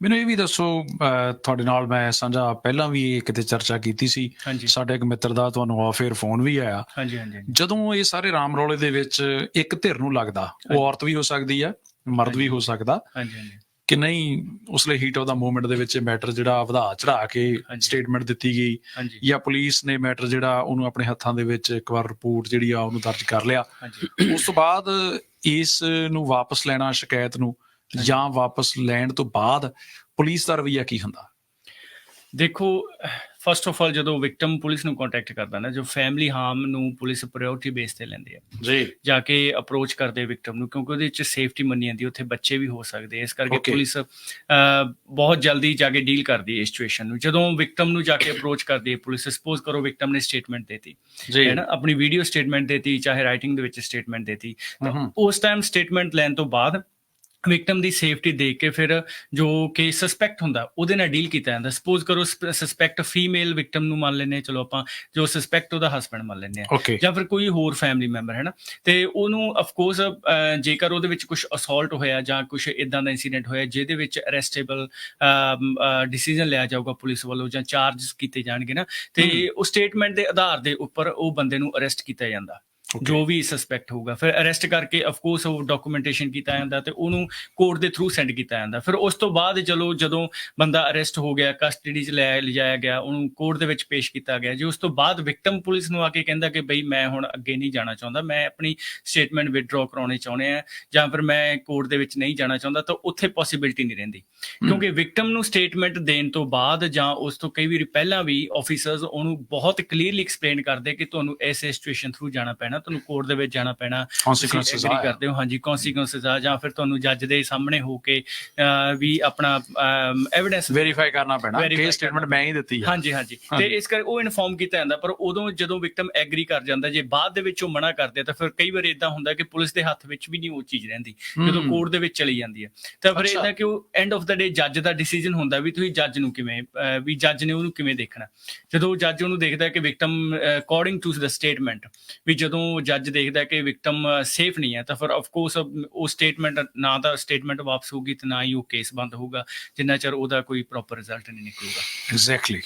ਮੈਨੂੰ ਇਹ ਵੀ ਦੱਸੋ ਤੁਹਾਡੇ ਨਾਲ ਮੈਂ ਸਾਂਝਾ ਪਹਿਲਾਂ ਵੀ ਕਿਤੇ ਚਰਚਾ ਕੀਤੀ ਸੀ। ਸਾਡੇ ਇੱਕ ਮਿੱਤਰ ਦਾ ਤੁਹਾਨੂੰ ਆਫੇਅਰ ਫੋਨ ਵੀ ਆਇਆ। ਹਾਂਜੀ ਹਾਂਜੀ। ਜਦੋਂ ਇਹ ਸਾਰੇ ਰਾਮ ਰੌਲੇ ਦੇ ਵਿੱਚ ਇੱਕ ਧਿਰ ਨੂੰ ਲੱਗਦਾ ਉਹ ਔਰਤ ਵੀ ਹੋ ਸਕਦੀ ਹੈ ਮਰਦ ਵੀ ਹੋ ਸਕਦਾ ਹਾਂਜੀ ਹਾਂਜੀ। ਕਿ ਨਹੀਂ ਉਸਲੇ ਹੀਟ ਆਫ ਦਾ ਮੂਵਮੈਂਟ ਦੇ ਵਿੱਚ ਮੈਟਰ ਜਿਹੜਾ ਵਧਾ ਚੜਾ ਕੇ। ਸਟੇਟਮੈਂਟ ਦਿੱਤੀ ਗਈ ਜਾਂ ਪੁਲਿਸ ਨੇ ਮੈਟਰ ਜਿਹੜਾ ਉਹਨੂੰ ਆਪਣੇ ਹੱਥਾਂ ਦੇ ਵਿੱਚ ਇੱਕ ਵਾਰ ਰਿਪੋਰਟ ਜਿਹੜੀ ਆ ਉਹਨੂੰ ਦਰਜ ਕਰ ਲਿਆ। ਉਸ ਤੋਂ ਬਾਅਦ ਇਸ ਨੂੰ ਵਾਪਸ ਲੈਣਾ ਸ਼ਿਕਾਇਤ ਨੂੰ ਜਾਂ ਵਾਪਸ ਲੈਣ ਤੋਂ ਬਾਅਦ ਪੁਲਿਸ ਦਾ ਰਵੱਈਆ ਕੀ ਹੁੰਦਾ? ਦੇਖੋ ਫਸਟ ਆਫ ਆਲ ਜਦੋਂ ਵਿਕਟਮ ਪੁਲਿਸ ਨੂੰ ਕੰਟੈਕਟ ਕਰਦਾ ਨਾ ਜੋ ਫੈਮਿਲੀ ਹਾਰਮ ਨੂੰ ਪੁਲਿਸ ਪ੍ਰਾਇੋਰਟੀ ਬੇਸ ਤੇ ਲੈਂਦੀ ਹੈ। ਜੀ। ਜਾ ਕੇ ਅਪਰੋਚ ਕਰਦੇ ਵਿਕਟਮ ਨੂੰ ਕਿਉਂਕਿ ਉਹਦੇ ਵਿੱਚ ਸੇਫਟੀ ਮੰਨੀ ਜਾਂਦੀ ਉੱਥੇ ਬੱਚੇ ਵੀ ਹੋ ਸਕਦੇ ਇਸ ਕਰਕੇ. ਪੁਲਿਸ ਬਹੁਤ ਜਲਦੀ ਜਾ ਕੇ ਡੀਲ ਕਰਦੀ ਹੈ ਇਸ ਸਿਚੁਏਸ਼ਨ ਨੂੰ। ਜਦੋਂ ਵਿਕਟਮ ਨੂੰ ਜਾ ਕੇ ਅਪਰੋਚ ਕਰਦੀ ਹੈ ਪੁਲਿਸ ਸਪੋਜ਼ ਕਰੋ ਵਿਕਟਮ ਨੇ ਸਟੇਟਮੈਂਟ ਦੇਤੀ। ਜੀ। ਹੈ ਨਾ? ਆਪਣੀ ਵੀਡੀਓ ਸਟੇਟਮੈਂਟ ਦੇਤੀ ਚਾਹੇ ਰਾਈਟਿੰਗ ਦੇ ਵਿੱਚ ਸਟੇਟਮੈਂਟ ਦੇਤੀ। ਉਸ ਟਾਈਮ ਸਟੇਟਮੈਂਟ ਲੈਣ ਤੋਂ ਬਾਅਦ ਵਿਕਟਮ ਦੀ ਸੇਫਟੀ ਦੇਖ ਕੇ ਫਿਰ ਜੋ ਕਿ ਸਸਪੈਕਟ ਹੁੰਦਾ ਉਹਦੇ ਨਾਲ ਡੀਲ ਕੀਤਾ ਜਾਂਦਾ। ਸਪੋਜ਼ ਕਰੋ ਸਸਪੈਕਟ ਫੀਮੇਲ ਵਿਕਟਮ ਨੂੰ ਮੰਨ ਲੈਨੇ ਚਲੋ ਆਪਾਂ ਜੋ ਸਸਪੈਕਟ ਉਹਦਾ ਹਸਬੰਡ ਮੰਨ ਲੈਨੇ ਆ ਜਾਂ ਫਿਰ ਕੋਈ ਹੋਰ ਫੈਮਿਲੀ ਮੈਂਬਰ ਹੈ ਨਾ ਤੇ ਉਹਨੂੰ ਆਫ ਕੋਰਸ ਜੇਕਰ ਉਹਦੇ ਵਿੱਚ ਕੁਝ ਅਸੌਲਟ ਹੋਇਆ ਜਾਂ ਕੁਝ ਇਦਾਂ ਦਾ ਇਨਸੀਡੈਂਟ ਹੋਇਆ ਜਿਹਦੇ ਵਿੱਚ ਅਰੈਸਟੇਬਲ ਡਿਸੀਜਨ ਲਿਆ ਜਾਊਗਾ ਪੁਲਿਸ ਵੱਲੋਂ ਜਾਂ ਚਾਰजेस ਕੀਤੇ ਜਾਣਗੇ ਨਾ ਤੇ ਉਹ ਸਟੇਟਮੈਂਟ ਦੇ ਆਧਾਰ ਦੇ ਉੱਪਰ ਉਹ ਬੰਦੇ ਨੂੰ ਅਰੈਸਟ ਕੀਤਾ ਜਾਂਦਾ। ਜੋ ਵੀ ਸਸਪੈਕਟ ਹੋਊਗਾ। ਫਿਰ ਅਰੈਸਟ ਕਰਕੇ ਆਫ ਕੋਰਸ ਉਹ ਡਾਕੂਮੈਂਟੇਸ਼ਨ ਕੀਤਾ ਜਾਂਦਾ ਤੇ ਉਹਨੂੰ ਕੋਰਟ ਦੇ ਥਰੂ ਸੈਂਡ ਕੀਤਾ ਜਾਂਦਾ। ਫਿਰ ਉਸ ਤੋਂ ਬਾਅਦ ਚਲੋ ਜਦੋਂ ਬੰਦਾ ਅਰੈਸਟ ਹੋ ਗਿਆ ਕਸਟਡੀ 'ਚ ਲੈ ਲਿਜਾਇਆ ਗਿਆ ਉਹਨੂੰ ਕੋਰਟ ਦੇ ਵਿੱਚ ਪੇਸ਼ ਕੀਤਾ ਗਿਆ ਜੀ ਉਸ ਤੋਂ ਬਾਅਦ ਵਿਕਟਮ ਪੁਲਿਸ ਨੂੰ ਆ ਕੇ ਕਹਿੰਦਾ ਕਿ ਬਈ ਮੈਂ ਹੁਣ ਅੱਗੇ ਨਹੀਂ ਜਾਣਾ ਚਾਹੁੰਦਾ ਮੈਂ ਆਪਣੀ ਸਟੇਟਮੈਂਟ ਵਿਦਡਰਾਅ ਕਰਾਉਣੇ ਚਾਹੁੰਦੇ ਆ ਜਾਂ ਫਿਰ ਮੈਂ ਕੋਰਟ ਦੇ ਵਿੱਚ ਨਹੀਂ ਜਾਣਾ ਚਾਹੁੰਦਾ ਤਾਂ ਉੱਥੇ ਪੋਸਿਬਿਲਿਟੀ ਨਹੀਂ ਰਹਿੰਦੀ। ਕਿਉਂਕਿ ਵਿਕਟਮ ਨੂੰ ਸਟੇਟਮੈਂਟ ਦੇਣ ਤੋਂ ਬਾਅਦ ਜਾਂ ਉਸ ਤੋਂ ਕਈ ਵਾਰੀ ਪਹਿਲਾਂ ਵੀ ਆਫੀਸਰਸ ਉਹਨੂੰ ਬਹੁਤ ਕਲੀਅਰਲੀ ਐਕਸਪਲੇਨ ਕਰਦੇ ਕਿ ਤੁਹਾਨੂੰ ਐਸੇ ਸਿਚੁਏਸ਼ਨ ਥਰੂ ਜਾਣਾ ਪੈਣਾ ਤੁਹਾਨੂੰ ਕੋਰਟ ਦੇ ਵਿੱਚ ਜਾਣਾ ਪੈਣਾ ਐਗਰੀ ਆ। ਕਰਦੇ ਹੋ ਹਾਂਜੀ ਕਨਸੀਕੁਐਂਸਸ ਆ ਜਾਂ ਫਿਰ ਤੁਹਾਨੂੰ ਜੱਜ ਦੇ ਸਾਹਮਣੇ ਹੋ ਕੇ ਵੀ ਆਪਣਾ ਐਵੀਡੈਂਸ ਵੈਰੀਫਾਈ ਕਰਨਾ ਪੈਣਾ Verify ਕਿ ਸਟੇਟਮੈਂਟ ਮੈਂ ਹੀ ਦਿੱਤੀ ਹੈ ਹਾਂਜੀ ਹਾਂਜੀ ਤੇ। ਇਸ ਕਰਕੇ ਉਹ ਇਨਫੋਰਮ ਕੀਤਾ ਜਾਂਦਾ ਪਰ ਉਦੋਂ ਜਦੋਂ ਵਿਕਟਮ ਐਗਰੀ ਕਰ ਜਾਂਦਾ ਜੇ ਬਾਅਦ ਦੇ ਵਿੱਚ ਉਹ ਮਨਾ ਕਰਦੇ ਤਾਂ ਫਿਰ ਕਈ ਵਾਰ ਇਦਾਂ ਹੁੰਦਾ ਕਿ ਪੁਲਿਸ ਦੇ ਹੱਥ ਵਿੱਚ ਵੀ ਨਹੀਂ ਉਹ ਚੀਜ਼ ਰਹਿੰਦੀ ਜਦੋਂ। ਕੋਰਟ ਦੇ ਵਿੱਚ ਚਲੀ ਜਾਂਦੀ ਹੈ ਤਾਂ ਫਿਰ। ਇਦਾਂ ਕਿ ਉਹ ਐਂਡ ਆਫ ਦਾ ਡੇ ਜੱਜ ਦਾ ਡਿਸੀਜਨ ਹੁੰਦਾ ਵੀ ਤੁਸੀਂ ਜੱਜ ਨੂੰ ਕਿਵੇਂ ਵੀ ਜੱਜ ਨੇ ਉਹਨੂੰ ਕਿਵੇਂ ਦੇਖਣਾ ਜਦੋਂ ਜੱਜ ਉਹਨੂੰ ਦੇਖਦਾ ਕਿ victim according to the statement ਵੀ ਜਦੋਂ ਜੱਜ ਦੇਖਦਾ ਕਿ ਵਿਕਟਮ ਸੇਫ ਨਹੀਂ ਹੈ, ਤਾਂ ਫਿਰ ਆਫ ਕੋਰਸ ਉਹ ਸਟੇਟਮੈਂਟ ਨਾ ਤਾਂ ਸਟੇਟਮੈਂਟ ਵਾਪਸ ਹੋਊਗੀ ਤੇ ਨਾ ਹੀ ਉਹ ਕੇਸ ਬੰਦ ਹੋਊਗਾ, ਜਿੰਨਾ ਚਿਰ ਉਹਦਾ ਕੋਈ ਪ੍ਰੋਪਰ ਰਿਜ਼ਲਟ ਨਹੀਂ ਨਿਕਲੂਗਾ। ਐਗਜ਼ੈਕਟਲੀ